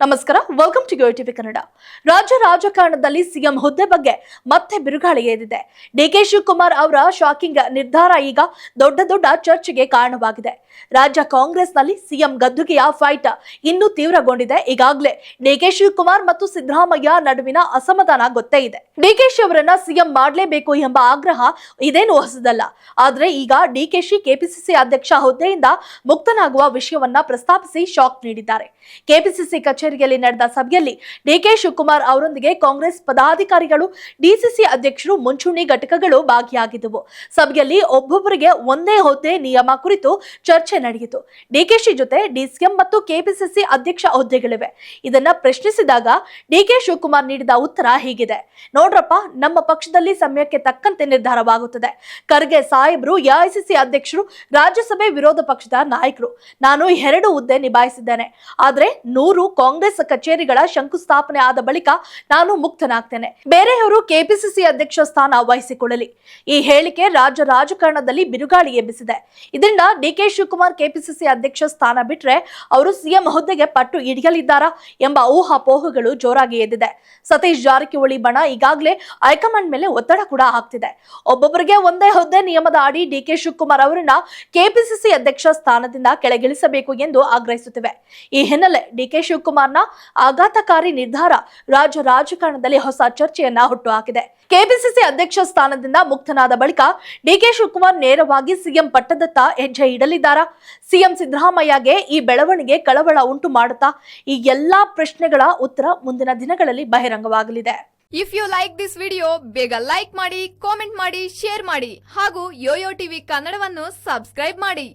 ನಮಸ್ಕಾರ welcome to TV Kannada ರಾಜ್ಯ ರಾಜಕಾರಣದಲ್ಲಿ ಸಿಎಂ ಹುದ್ದೆ ಬಗ್ಗೆ ಮತ್ತೆ ಬಿರುಗಾಳಿ ಎದ್ದಿದೆ. ಡಿಕೆ ಶಿವಕುಮಾರ್ ಅವರ ಶಾಕಿಂಗ್ ನಿರ್ಧಾರ ಈಗ ದೊಡ್ಡ ದೊಡ್ಡ ಚರ್ಚೆಗೆ ಕಾರಣವಾಗಿದೆ. ರಾಜ್ಯ ಕಾಂಗ್ರೆಸ್ನಲ್ಲಿ ಸಿಎಂ ಗದ್ದುಗೆಯ ಫೈಟ್ ಇನ್ನೂ ತೀವ್ರಗೊಂಡಿದೆ. ಈಗಾಗಲೇ ಡಿಕೆ ಶಿವಕುಮಾರ್ ಮತ್ತು ಸಿದ್ದರಾಮಯ್ಯ ನಡುವಿನ ಅಸಮಾಧಾನ ಗೊತ್ತೇ ಇದೆ. ಡಿಕೆಶಿ ಅವರನ್ನ ಸಿಎಂ ಮಾಡಲೇಬೇಕು ಎಂಬ ಆಗ್ರಹ ಇದೇನು ಹೊಸದಲ್ಲ. ಆದ್ರೆ ಈಗ ಡಿಕೆಶಿ ಕೆಪಿಸಿಸಿ ಅಧ್ಯಕ್ಷ ಹುದ್ದೆಯಿಂದ ಮುಕ್ತನಾಗುವ ವಿಷಯವನ್ನ ಪ್ರಸ್ತಾಪಿಸಿ ಶಾಕ್ ನೀಡಿದ್ದಾರೆ. ಕೆಪಿಸಿಸಿ ಕಚೇರಿಯಲ್ಲಿ ನಡೆದ ಸಭೆಯಲ್ಲಿ ಡಿಕೆ ಶಿವಕುಮಾರ್ ಅವರೊಂದಿಗೆ ಕಾಂಗ್ರೆಸ್ ಪದಾಧಿಕಾರಿಗಳು, ಡಿಸಿಸಿ ಅಧ್ಯಕ್ಷರು, ಮುಂಚೂಣಿ ಘಟಕಗಳು ಭಾಗಿಯಾಗಿದ್ದವು. ಸಭೆಯಲ್ಲಿ ಒಬ್ಬೊಬ್ಬರಿಗೆ ಒಂದೇ ಹುದ್ದೆ ನಿಯಮ ಕುರಿತು ಚರ್ಚೆ ನಡೆಯಿತು. ಡಿಕೆಶಿ ಜೊತೆ ಡಿಸಿಎಂ ಮತ್ತು ಕೆಪಿಸಿಸಿ ಅಧ್ಯಕ್ಷ ಹುದ್ದೆಗಳಿವೆ. ಇದನ್ನ ಪ್ರಶ್ನಿಸಿದಾಗ ಡಿಕೆ ಶಿವಕುಮಾರ್ ನೀಡಿದ ಉತ್ತರ ಹೀಗಿದೆ. ನೋಡ್ರಪ್ಪ, ನಮ್ಮ ಪಕ್ಷದಲ್ಲಿ ಸಮಯಕ್ಕೆ ತಕ್ಕಂತೆ ನಿರ್ಧಾರವಾಗುತ್ತದೆ. ಖರ್ಗೆ ಸಾಹೇಬ್ರು ಎಐಸಿಸಿ ಅಧ್ಯಕ್ಷರು, ರಾಜ್ಯಸಭೆ ವಿರೋಧ ಪಕ್ಷದ ನಾಯಕರು. ನಾನು ಎರಡು ಹುದ್ದೆ ನಿಭಾಯಿಸಿದ್ದೇನೆ. ಆದ್ರೆ ನೂರು ಕಾಂಗ್ರೆಸ್ ಕಚೇರಿಗಳ ಶಂಕುಸ್ಥಾಪನೆ ಆದ ಬಳಿಕ ನಾನು ಮುಕ್ತನಾಗ್ತೇನೆ. ಬೇರೆಯವರು ಕೆಪಿಸಿಸಿ ಅಧ್ಯಕ್ಷ ಸ್ಥಾನ ವಹಿಸಿಕೊಳ್ಳಲಿ. ಈ ಹೇಳಿಕೆ ರಾಜ್ಯ ರಾಜಕಾರಣದಲ್ಲಿ ಬಿರುಗಾಳಿ ಎಬ್ಬಿಸಿದೆ. ಇದರಿಂದ ಡಿಕೆ ಶಿವಕುಮಾರ್ ಕೆಪಿಸಿಸಿ ಅಧ್ಯಕ್ಷ ಸ್ಥಾನ ಬಿಟ್ರೆ ಅವರು ಸಿಎಂ ಹುದ್ದೆಗೆ ಪಟ್ಟು ಹಿಡಿಯಲಿದ್ದಾರಾ ಎಂಬ ಊಹಾಪೋಹಗಳು ಜೋರಾಗಿ ಎದ್ದಿದೆ. ಸತೀಶ್ ಜಾರಕಿಹೊಳಿ ಬಣ ಈಗಾಗಲೇ ಹೈಕಮಾಂಡ್ ಮೇಲೆ ಒತ್ತಡ ಕೂಡ ಆಗ್ತಿದೆ ಒಬ್ಬೊಬ್ಬರಿಗೆ ಒಂದೇ ಹುದ್ದೆ ನಿಯಮದ ಅಡಿ ಡಿಕೆ ಶಿವಕುಮಾರ್ ಅವರನ್ನ ಕೆಪಿಸಿಸಿ ಅಧ್ಯಕ್ಷ ಸ್ಥಾನದಿಂದ ಕೆಳಗಿಳಿಸಬೇಕು ಎಂದು ಆಗ್ರಹಿಸುತ್ತಿವೆ. ಈ ಹಿನ್ನೆಲೆ ಡಿಕೆ ಶಿವಕುಮಾರ್ನ ಆಘಾತಕಾರಿ ನಿರ್ಧಾರ ರಾಜ್ಯ ರಾಜಕಾರಣದಲ್ಲಿ ಹೊಸ ಚರ್ಚೆಯನ್ನ ಹುಟ್ಟುಹಾಕಿದೆ. ಕೆಪಿಸಿಸಿ ಅಧ್ಯಕ್ಷ ಸ್ಥಾನದಿಂದ ಮುಕ್ತನಾದ ಬಳಿಕ ಡಿಕೆ ಶಿವಕುಮಾರ್ ನೇರವಾಗಿ ಸಿಎಂ ಪಟ್ಟದತ್ತ ಹೆಜ್ಜೆ ಇಡಲಿದ್ದಾರಾ? ಸಿಎಂ ಸಿದ್ದರಾಮಯ್ಯಗೆ ಈ ಬೆಳವಣಿಗೆ ಕಳವಳ ಉಂಟು ಮಾಡುತ್ತಾ? ಈ ಎಲ್ಲಾ ಪ್ರಶ್ನೆಗಳ ಉತ್ತರ ಮುಂದಿನ ದಿನಗಳಲ್ಲಿ ಬಹಿರಂಗವಾಗಲಿದೆ. If you like this video ಬೇಗ ಲೈಕ್ ಮಾಡಿ ಕಾಮೆಂಟ್ ಮಾಡಿ ಶೇರ್ ಮಾಡಿ ಹಾಗೂ ಯೋಯೋ ಟಿವಿ ಕನ್ನಡವನ್ನು ಸಬ್ಸ್ಕ್ರೈಬ್ ಮಾಡಿ.